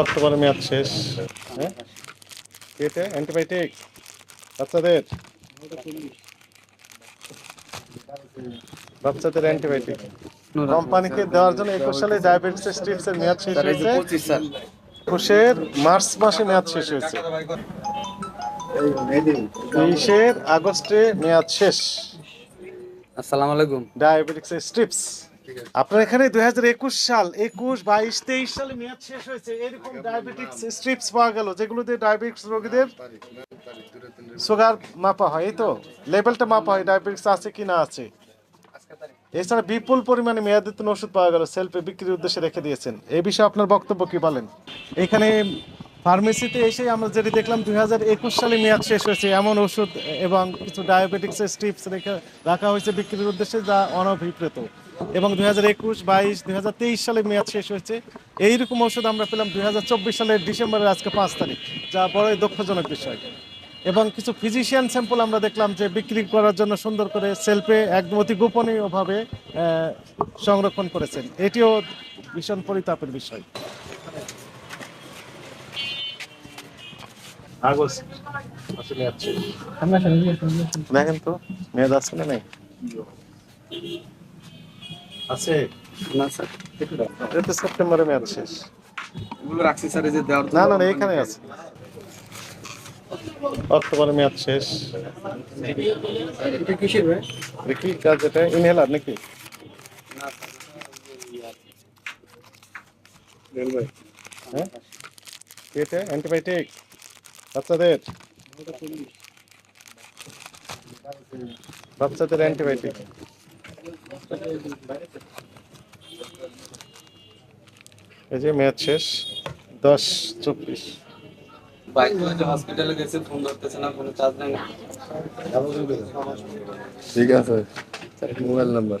October মেয়াদ শেষ। হ্যাঁ অ্যান্টিবায়োটিক। বাচ্চাদের। বাচ্চাদের অ্যান্টিবায়োটিক। কোম্পানিকে দেওয়ার জন্য একুশ সালে ডায়াবেটিস স্ট্রিপস এর মেয়াদ শেষ হয়েছে। একুশের মার্চ মাসে মেয়াদ শেষ হয়েছে। তেইশের আগস্টে মেয়াদ শেষ। আসসালামু আলাইকুম। ডায়াবেটিক্স স্ট্রিপস আপনার এখানে দুই হাজার একুশ সাল একুশ বাইশ তেইশ সালে মেয়াদ শেষ হয়েছে এরকম ডায়াবেটিক্স স্ট্রিপস পাওয়া গেল যেগুলোতে ডায়াবেটিক্স রোগীদের সুগার মাপা হয় এই তো? লেভেলটা মাপা হয় ডায়াবেটিক্স আছে কি না আছে। এছাড়া বিপুল পরিমাণে মেয়াদিত ওষুধ পাওয়া গেল সেলফে বিক্রির উদ্দেশ্যে রেখে দিয়েছেন। এই বিষয়ে আপনার বক্তব্য কি বলেন? এখানে ফার্মেসিতে এসে আমরা যেটি দেখলাম, দুই হাজার একুশ সালে মেয়াদ শেষ হয়েছে। এমন ওষুধ এবং কিছু ডায়াবেটিক্সের স্ট্রিপস রেখে রাখা হয়েছে বিক্রির উদ্দেশ্যে, যা অনভিপ্রেত। এবং দুই হাজার একুশ, বাইশ, দুই হাজার তেইশ সালে মেয়াদ শেষ হয়েছে। এইরকম ওষুধ আমরা পেলাম দুই হাজার চব্বিশ সালের ডিসেম্বরের আজকে পাঁচ তারিখ, যা বড়ই দুঃখজনক বিষয়। এবং কিছু ফিজিশিয়ান স্যাম্পল আমরা দেখলাম যে বিক্রি করার জন্য সুন্দর করে সেলফে একদম অতি গোপনীয়ভাবে সংরক্ষণ করেছেন। এটিও ভীষণ পরিতাপের বিষয়। আগস্ট আসলে আছে দেখেন তো মেয়াদ আছে না নাই? আছে। না স্যার এটা তো সেপ্টেম্বরে মেয়াদ শেষ। এগুলো রাখছি স্যার এই যে দেওয়ার না না না এখানে আছে। অক্টোবরে মেয়াদ শেষ। এটা কিসের ভাই? এটা কি কাজ এটা ইনহেলার নাকি? হ্যাঁ? এটা অ্যান্টিবায়োটিক। বাচ্চাদের বাচ্চাদের অ্যান্টিবায়োটিক। এই যে মেয়াদ শেষ দশ চব্বিশ। বাইক যে হসপিটালে গেছে ফোন ধরতেছে না কোনো চার্জ নেই। ঠিক আছে। Mobile number.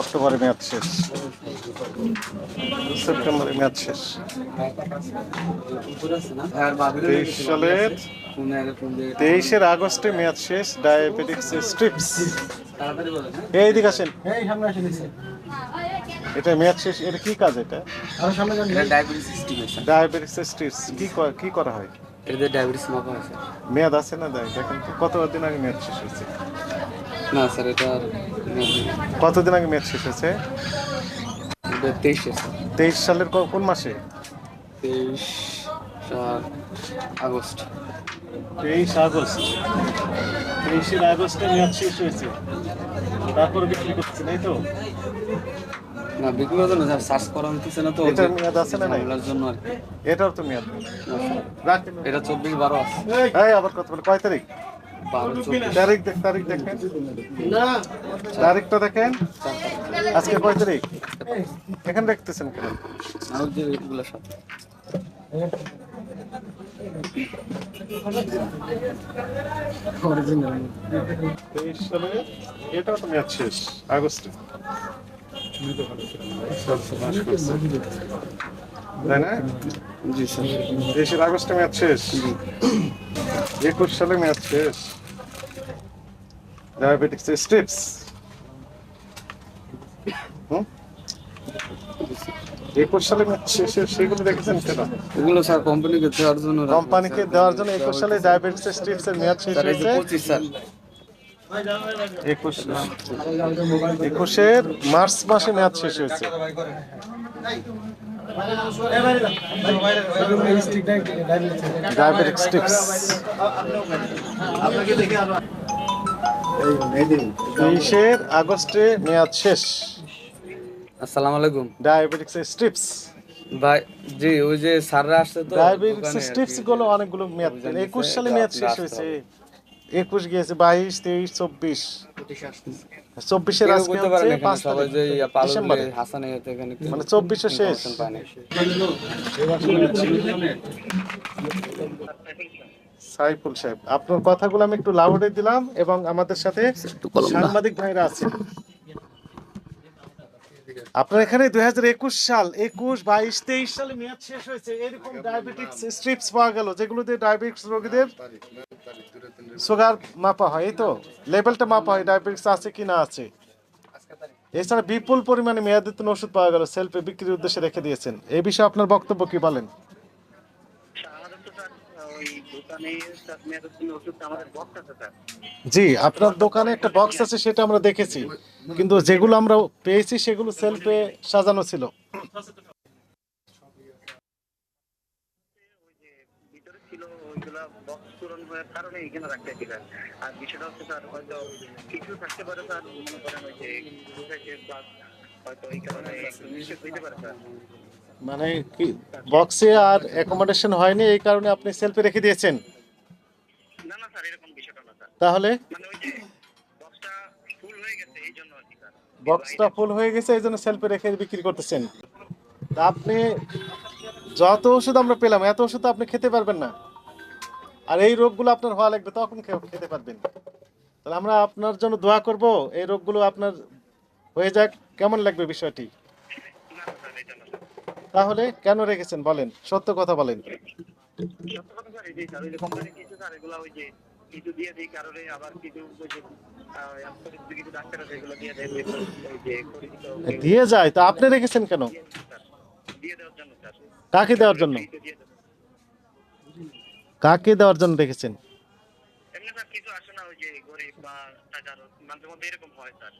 অক্টোবরে মেয়াদ শেষ। সেপ্টেম্বরে মেয়াদ শেষ। ভাবিরে তেইশ সালের তেইশের আগস্টে মেয়াদ শেষ ডায়াবেটিক্স স্ট্রিপস। তাড়াতাড়ি বলেন হ্যাঁ? এই দিকে আসেন। এটা মেয়াদ শেষ এটা কি কাজ এটা? ডায়াবেটিক্স স্ট্রিপস কি কি করা হয়? এদের ডায়াবেটিস মাপা হয়েছে মেয়াদ আছে না দেখেন তো কতদিন আগে মেয়াদ শেষ হয়েছে? না স্যার এটা কতদিন আগে মেয়াদ শেষ হয়েছে? তেইশে সালের কোন মাসে? তেইশ আগস্ট। তেইশ আগস্ট। তেইশের আগস্টে মেয়াদ শেষ হয়েছে। তারপর বিক্রি করছেন এই তো? না বিক্রি হতো না সার্চ করা না তো এটার মেয়াদ আছে না জন্য আর কি। এটাও তো মেয়াদ। রাখেন এটা চব্বিশ বারো আছে। এই আবার কত বলে? কয় তারিখ? তারিখ দেখ তারিখ দেখেন। তারিখটা দেখেন। আজকে কয় তারিখ? এখানে দেখতেছেন কেন? তেইশ সালে এটাও তো মেয়াদ শেষ আগস্টে। তাই না? জি স্যার। তেইশের আগস্টে মেয়াদ শেষ। একুশ সালে মেয়াদ শেষ। ডায়াবেটিক্স স্ট্রিপস একুশ সালে মেয়াদ শেষ সেগুলো দেখেছেন এগুলো স্যার কোম্পানিকে দেওয়ার জন্য কোম্পানিকে দেওয়ার জন্য একুশ সালে ডায়াবেটিস স্ট্রিপস এর মেয়াদ শেষ হয়েছে। পঁচিশ স্যার। একুশ একুশের মার্চ মাসে মেয়াদ শেষ হয়েছে। ডায়াবেটিক তেইশের আগস্টে মেয়াদ শেষ। আসসালামু আলাইকুম। ডায়াবেটিক্স স্ট্রিপস ভাই জি ওই যে স্যাররা আসছে তো ডায়াবেটিক্স। স্ট্রিপসগুলো অনেকগুলো মেয়াদ। ওই যে একুশ নিচে সালে মেয়াদ শেষ হয়েছে। হবে। একুশ গিয়েছে বাইশ তেইশ চব্বিশ। চব্বিশের কেউ আজকে হচ্ছে এখানে সবাই যে ইয়া হাসান এতে এখানে কেউ মানে চব্বিশে শেষ। সাইফুল সাহেব আপনার কথাগুলো আমি একটু লাউডে দিলাম এবং আমাদের সাথে সাংবাদিক ভাইরা আছেন। আপনার এখানে দুই হাজার একুশ সাল একুশ বাইশ তেইশ সালে মেয়াদ শেষ হয়েছে এরকম ডায়াবেটিক্স স্ট্রিপস পাওয়া গেল যেগুলোতে ডায়াবেটিক্স রোগীদের সুগার মাপা হয় এই তো? লেভেলটা মাপা হয় ডায়াবেটিক্স আছে কি না আছে। এছাড়া বিপুল পরিমাণে মেয়াদিত ওষুধ পাওয়া গেল সেলফে বিক্রির উদ্দেশ্যে রেখে দিয়েছেন। এই বিষয়ে আপনার বক্তব্য কি বলেন আমাদের তো স্যার ওই দোকানে স্যার মেয়াদের জন্য ওষুধ আমাদের বক্স আছে স্যার জি আপনার দোকানে একটা বক্স আছে সেটা আমরা দেখেছি। কিন্তু যেগুলো আমরা পেয়েছি সেগুলো সেলফে সাজানো ছিল। কারণে এখানে রাখতে ছিলেন আর বিষয়টা হচ্ছে স্যার হয়তো কিছু থাকতে পারে স্যার মনে করেন ওই যে হয়তো এই কারণে একটু হইতে পারে স্যার মানে কি বক্সে আর অ্যাকোমোডেশন হয়নি এই কারণে আপনি সেলফে রেখে দিয়েছেন? না না স্যার এরকম বিষয়টা না স্যার তাহলে? মানে ওই যে বক্সটা ফুল হয়ে গেছে এই জন্য আর কি স্যার বক্সটা ফুল হয়ে গেছে এই জন্য সেলফে রেখে বিক্রি করতেছেন। তা আপনি যত ওষুধ আমরা পেলাম এত ওষুধ তো আপনি খেতে পারবেন না। আর এই রোগগুলো আপনার হওয়া লাগবে তখন খেতে পারবেন। তাহলে আমরা আপনার জন্য দোয়া করব এই রোগগুলো আপনার হয়ে যাক। কেমন লাগবে বিষয়টি না না স্যার এটা না স্যার তাহলে কেন রেখেছেন? বলেন সত্য কথা বলেন। কিছু দিয়ে দিই কারণে আবার কিছু ওই যে আহ, আন্তর্জাতিক কিছু ডাক্তার আছে এগুলো দিয়ে দেয় যেগুলো ওই যে পরিচিত দিয়ে যায় তা আপনি রেখেছেন কেন? দিয়ে দেওয়ার জন্য কাকে দেওয়ার জন্য। কাকে দেওয়ার জন্য রেখেছেন?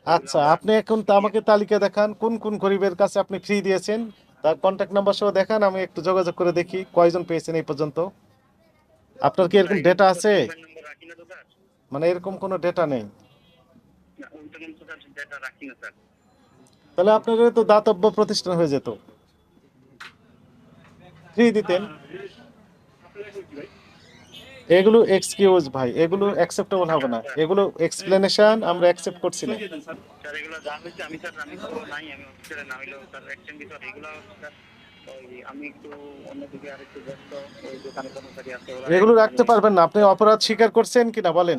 আচ্ছা আপনি এখন তা আমাকে তালিকা দেখান কোন কোন গরিবের কাছে আপনি ফ্রি দিয়েছেন? তার কন্ট্যাক্ট নাম্বার সহ দেখান, আমি একটু যোগাযোগ করে দেখি কয়জন পেয়েছেন এই পর্যন্ত। আপনার কি এরকম ডেটা আছে? মানে এরকম কোনো ডেটা নেই? তাহলে আপনার তো দাতব্য প্রতিষ্ঠান হয়ে যেত। ফ্রি দিতেন। এগুলো এক্সকিউজ ভাই এগুলো অ্যাকসেপ্টেবল হবে না। এগুলো এক্সপ্লেনেশন আমরা অ্যাকসেপ্ট করছি না। স্যার এগুলো যা হয়েছে আমি স্যার আমি তো নাই আমি হসপিটালে না হইলেও স্যার এক্সচেঞ্জ স্যার এগুলো আমি একটু অন্যদিকে আর একটু ব্যস্ত ওই দোকানে কর্মচারী আছে এগুলো রাখতে পারবেন না। আপনি অপরাধ স্বীকার করছেন কিনা বলেন?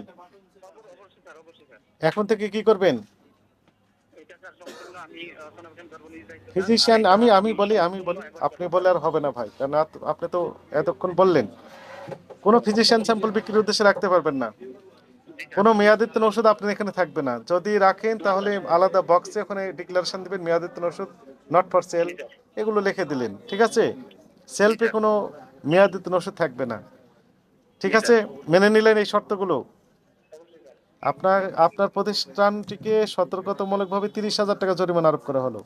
এখন থেকে কি করবেন? ফিজিশিয়ান আমি আমি বলি আমি বলি আপনি বলে আর হবে না ভাই। কারণ আপ- আপনি তো এতক্ষণ বললেন। কোনো ফিজিশিয়ান স্যাম্পল বিক্রির উদ্দেশ্যে রাখতে পারবেন না। কোনো মেয়াদিত্তন ওষুধ আপনি এখানে থাকবে না। যদি রাখেন, তাহলে আলাদা বক্সে ওখানে ডিক্লারেশন দিবেন মেয়াদিত্তন ওষুধ নট ফর সেল এগুলো লিখে দিলেন। ঠিক আছে? সেলফে কোনো মেয়াদিত্তন ওষুধ থাকবে না। ঠিক আছে? মেনে নিলেন এই শর্তগুলো। আপনার আপনার প্রতিষ্ঠানটিকে সতর্কতামূলকভাবে তিরিশ হাজার টাকা জরিমানা আরোপ করা হলো।